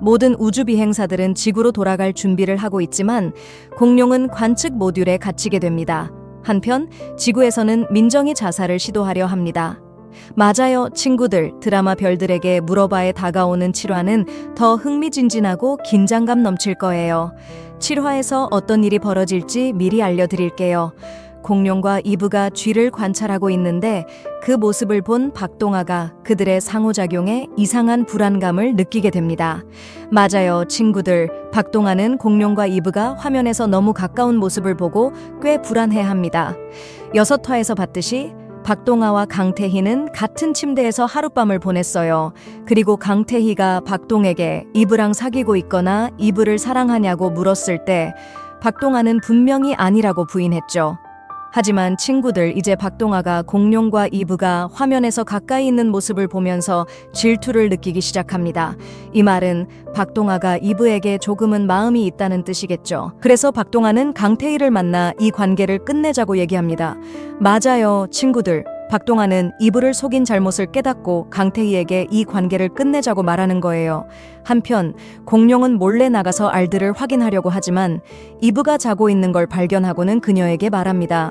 모든 우주 비행사들은 지구로 돌아갈 준비를 하고 있지만 공룡은 관측 모듈에 갇히게 됩니다. 한편 지구에서는 민정이 자살을 시도하려 합니다. 맞아요, 친구들. 드라마 별들에게 물어봐에 다가오는 7화는 더 흥미진진하고 긴장감 넘칠 거예요. 7화에서 어떤 일이 벌어질지 미리 알려드릴게요. 공룡과 이브가 쥐를 관찰하고 있는데 그 모습을 본 박동아가 그들의 상호작용에 이상한 불안감을 느끼게 됩니다. 맞아요, 친구들. 박동아는 공룡과 이브가 화면에서 너무 가까운 모습을 보고 꽤 불안해 합니다. 여섯 화에서 봤듯이 박동아와 강태희는 같은 침대에서 하룻밤을 보냈어요. 그리고 강태희가 박동에게 이브랑 사귀고 있거나 이브를 사랑하냐고 물었을 때 박동아는 분명히 아니라고 부인했죠. 하지만 친구들 이제 박동아가 공룡과 이브가 화면에서 가까이 있는 모습을 보면서 질투를 느끼기 시작합니다. 이 말은 박동아가 이브에게 조금은 마음이 있다는 뜻이겠죠. 그래서 박동아는 강태희를 만나 이 관계를 끝내자고 얘기합니다. 맞아요, 친구들. 박동아는 이브를 속인 잘못을 깨닫고 강태희에게 이 관계를 끝내자고 말하는 거예요. 한편 공룡은 몰래 나가서 알들을 확인하려고 하지만 이브가 자고 있는 걸 발견하고는 그녀에게 말합니다.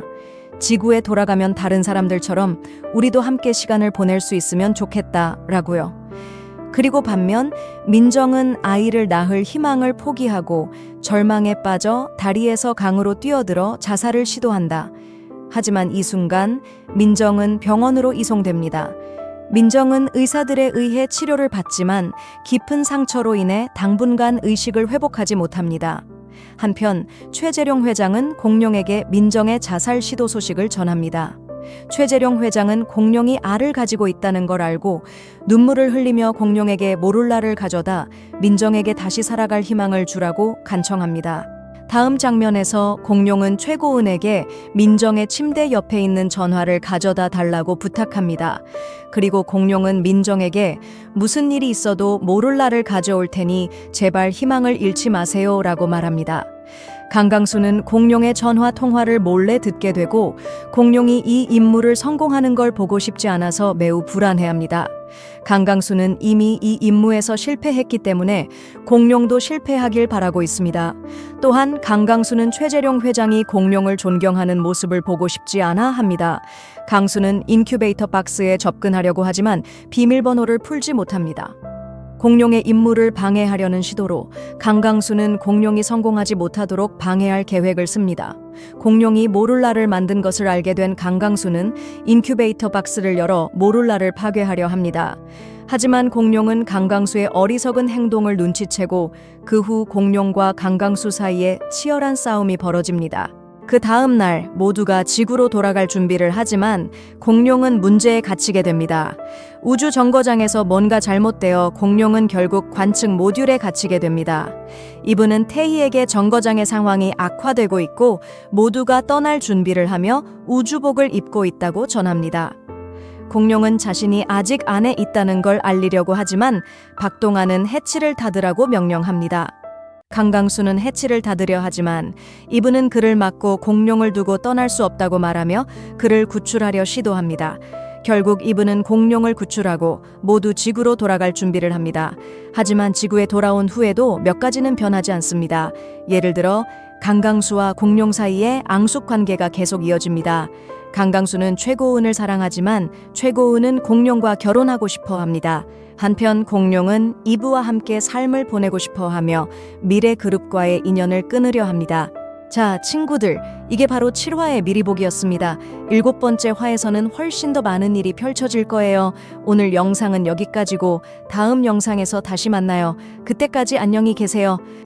지구에 돌아가면 다른 사람들처럼 우리도 함께 시간을 보낼 수 있으면 좋겠다 라고요. 그리고 반면 민정은 아이를 낳을 희망을 포기하고 절망에 빠져 다리에서 강으로 뛰어들어 자살을 시도한다. 하지만 이 순간 민정은 병원으로 이송됩니다. 민정은 의사들에 의해 치료를 받지만 깊은 상처로 인해 당분간 의식을 회복하지 못합니다. 한편 최재룡 회장은 공룡에게 민정의 자살 시도 소식을 전합니다. 최재룡 회장은 공룡이 알을 가지고 있다는 걸 알고 눈물을 흘리며 공룡에게 모룰라를 가져다 민정에게 다시 살아갈 희망을 주라고 간청합니다. 다음 장면에서 공룡은 최고은에게 민정의 침대 옆에 있는 전화를 가져다 달라고 부탁합니다. 그리고 공룡은 민정에게 무슨 일이 있어도 모룰라를 가져올 테니 제발 희망을 잃지 마세요 라고 말합니다. 강강수는 공룡의 전화 통화를 몰래 듣게 되고 공룡이 이 임무를 성공하는 걸 보고 싶지 않아서 매우 불안해합니다. 강강수는 이미 이 임무에서 실패했기 때문에 공룡도 실패하길 바라고 있습니다. 또한 강강수는 최재룡 회장이 공룡을 존경하는 모습을 보고 싶지 않아 합니다. 강수는 인큐베이터 박스에 접근하려고 하지만 비밀번호를 풀지 못합니다. 공룡의 임무를 방해하려는 시도로 강강수는 공룡이 성공하지 못하도록 방해할 계획을 씁니다. 공룡이 모룰라를 만든 것을 알게 된 강강수는 인큐베이터 박스를 열어 모룰라를 파괴하려 합니다. 하지만 공룡은 강강수의 어리석은 행동을 눈치채고 그 후 공룡과 강강수 사이에 치열한 싸움이 벌어집니다. 그 다음 날 모두가 지구로 돌아갈 준비를 하지만 공룡은 문제에 갇히게 됩니다. 우주 정거장에서 뭔가 잘못되어 공룡은 결국 관측 모듈에 갇히게 됩니다. 이분은 태희에게 정거장의 상황이 악화되고 있고 모두가 떠날 준비를 하며 우주복을 입고 있다고 전합니다. 공룡은 자신이 아직 안에 있다는 걸 알리려고 하지만 박동아는 해치를 닫으라고 명령합니다. 강강수는 해치를 닫으려 하지만 이분은 그를 막고 공룡을 두고 떠날 수 없다고 말하며 그를 구출하려 시도합니다. 결국 이분은 공룡을 구출하고 모두 지구로 돌아갈 준비를 합니다. 하지만 지구에 돌아온 후에도 몇 가지는 변하지 않습니다. 예를 들어 강강수와 공룡 사이에 앙숙 관계가 계속 이어집니다. 강강수는 최고은을 사랑하지만 최고은은 공룡과 결혼하고 싶어 합니다. 한편 공룡은 이브와 함께 삶을 보내고 싶어 하며 미래 그룹과의 인연을 끊으려 합니다. 자, 친구들, 이게 바로 7화의 미리보기였습니다. 일곱 번째 화에서는 훨씬 더 많은 일이 펼쳐질 거예요. 오늘 영상은 여기까지고 다음 영상에서 다시 만나요. 그때까지 안녕히 계세요.